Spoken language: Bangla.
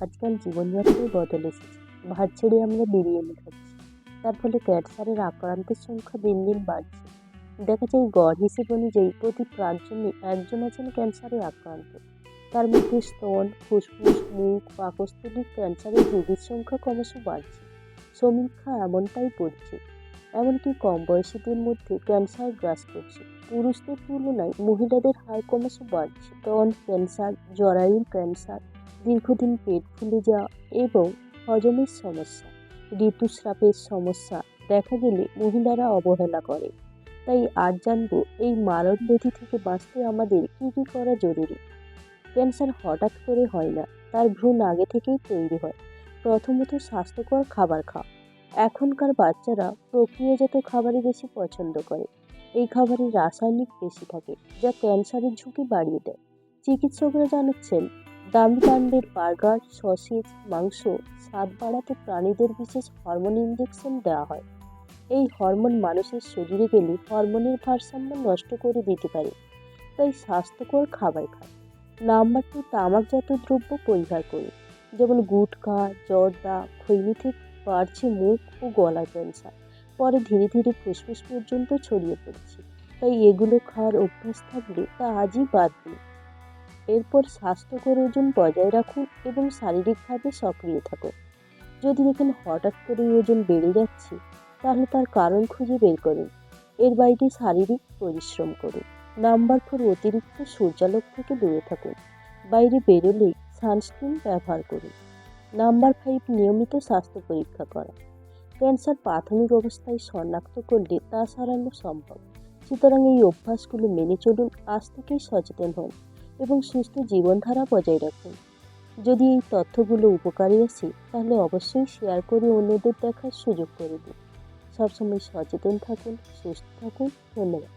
আজকাল জীবনযাত্রায় বদল এসেছে। ভাত ছেড়ে আমরা বিরিয়ানি খাচ্ছি। তার ফলে ক্যান্সারের আক্রান্তের সংখ্যা দিন দিন বাড়ছে। দেখা যায় গড় হিসেব অনুযায়ী প্রতি পাঁচজনই একজন আছেন ক্যান্সারে আক্রান্ত। তার মধ্যে স্তন, ফুসফুস, মুখ, পাকস্থলীর ক্যান্সারের রোগীর সংখ্যা ক্রমশ বাড়ছে। সমীক্ষা এমনটাই পড়ছে। এমনকি কম বয়সীদের মধ্যে ক্যান্সার গ্রাস করছে। পুরুষদের তুলনায় মহিলাদের হার ক্রমশ বাড়ছে। স্তন ক্যান্সার, জরায়ুর ক্যান্সার দীর্ঘদিন পেট ফুলে যাওয়া এবং হজমের সমস্যা, ঋতুস্রাবের সমস্যা দেখা গেলে মহিলারা অবহেলা করে। তাই আজ জানব এই মারণ ব্যাধি থেকে বাঁচতে আমাদের কী কী করা জরুরি। ক্যান্সার হঠাৎ করে হয় না, তার ভ্রূণ আগে থেকেই তৈরি হয়। প্রথমত স্বাস্থ্যকর খাবার খাও। এখনকার বাচ্চারা প্রক্রিয়াজাত খাবারই বেশি পছন্দ করে। এই খাবারে রাসায়নিক বেশি থাকে, যা ক্যান্সারের ঝুঁকি বাড়িয়ে দেয়। চিকিৎসকরা জানাচ্ছেন দামি ব্র্যান্ডের বার্গার, সসেজ, মাংস স্বাদ বাড়াতে প্রাণীদের বিশেষ হরমোন ইঞ্জেকশন দেওয়া হয়। এই হরমোন মানুষের শরীরে গেলে হরমোনের ভারসাম্য নষ্ট করে দিতে পারে, তাই স্বাস্থ্যকর খাবার খান। নাম্বার টু তামাকজাত দ্রব্য পরিহার করুন, যেমন গুটখা, জর্দা, খৈনি থেকে বাড়ছে মুখ ও গলা ক্যান্সার। পরে ধীরে ধীরে ফুসফুস পর্যন্ত ছড়িয়ে পড়ছে, তাই এগুলো খাওয়ার অভ্যাস থাকলে তা আজই বাদ দিন। এরপর স্বাস্থ্যকর ওজন বজায় রাখুন এবং শারীরিকভাবে সক্রিয় থাকুন। যদি দেখেন হঠাৎ করে ওজন বেড়ে যাচ্ছে, তাহলে তার কারণ খুঁজে বের করুন। এর বাইরে শারীরিক পরিশ্রম করুন। নাম্বার ফোর, অতিরিক্ত সূর্যালোক থেকে দূরে থাকুন। বাইরে বেরোলেই সানস্ক্রিন ব্যবহার করুন। নাম্বার ফাইভ, নিয়মিত স্বাস্থ্য পরীক্ষা করা। ক্যান্সার প্রাথমিক অবস্থায় শনাক্ত করলে তা সারানো সম্ভব। সুতরাং এই অভ্যাসগুলো মেনে চলুন, আজ থেকেই সচেতন হন। এবং সুস্থ জীবনধারা বজায় রাখুন। যদি এই তথ্যগুলো উপকারী আসে তাহলে অবশ্যই শেয়ার করে অন্যদের দেখার সুযোগ করে দিন। সবসময় সচেতন থাকুন, সুস্থ থাকুন। ধন্যবাদ।